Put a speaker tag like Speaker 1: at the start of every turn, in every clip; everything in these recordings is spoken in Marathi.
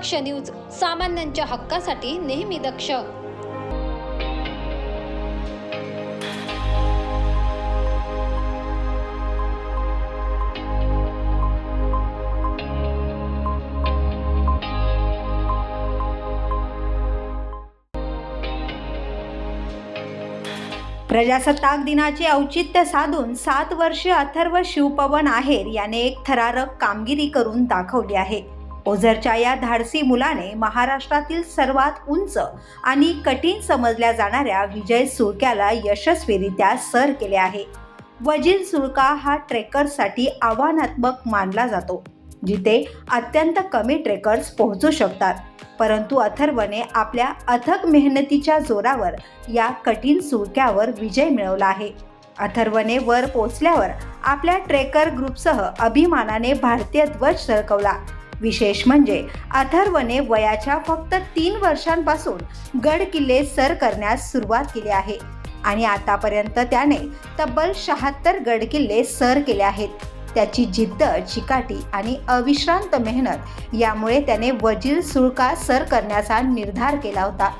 Speaker 1: दक्ष न्यूज सामान्यांच्या हक्कासाठी नेहमी दक्ष.
Speaker 2: प्रजासत्ताक दिनाचे औचित्य साधून सात वर्ष अथर्व शिवपवन आहेर याने एक थरारक कामगिरी करून दाखवली आहे. ओझरच्या या धाडसी मुलाने महाराष्ट्रातील सर्वात उंच आणि कठीण समजल्या जाणाऱ्या विजय सुळक्याला यशस्वीरित्या सर केले आहे. वजीर सुळका हा ट्रेकर्ससाठी आव्हानात्मक मानला जातो जिथे अत्यंत कमी ट्रेकर्स पोहोचू शकतात. परंतु अथर्वने आपल्या अथक मेहनतीच्या जोरावर या कठीण सुळक्यावर विजय मिळवला आहे. अथर्वने वर पोचल्यावर आपल्या ट्रेकर ग्रुपसह अभिमानाने भारतीय ध्वज सरकवला. विशेष म्हणजे अथर्वने वयाच्या फक्त तीन वर्षांपासून गड किल्ले सर करण्यास सुरुवात केली आहे. आणि आतापर्यंत त्याने तब्बल शहात्तर गड किल्ले सर केले आहेत. त्याची जिद्द चिकाटी आणि अविश्रांत मेहनत यामुळे त्याने वजीर सुळका सर करण्याचा निर्धार केला होता.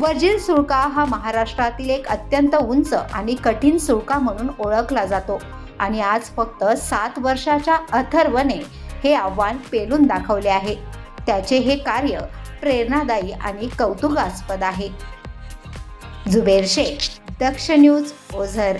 Speaker 2: वजीर सुळका हा महाराष्ट्रातील एक अत्यंत उंच आणि कठीण सुळका म्हणून ओळखला जातो. आणि आज फक्त सात वर्षाच्या अथर्वने हे आव्हान पेलून दाखवले आहे. त्याचे हे कार्य प्रेरणादायी आणि कौतुकास्पद आहे. जुबेर शेख दक्ष न्यूज ओझर.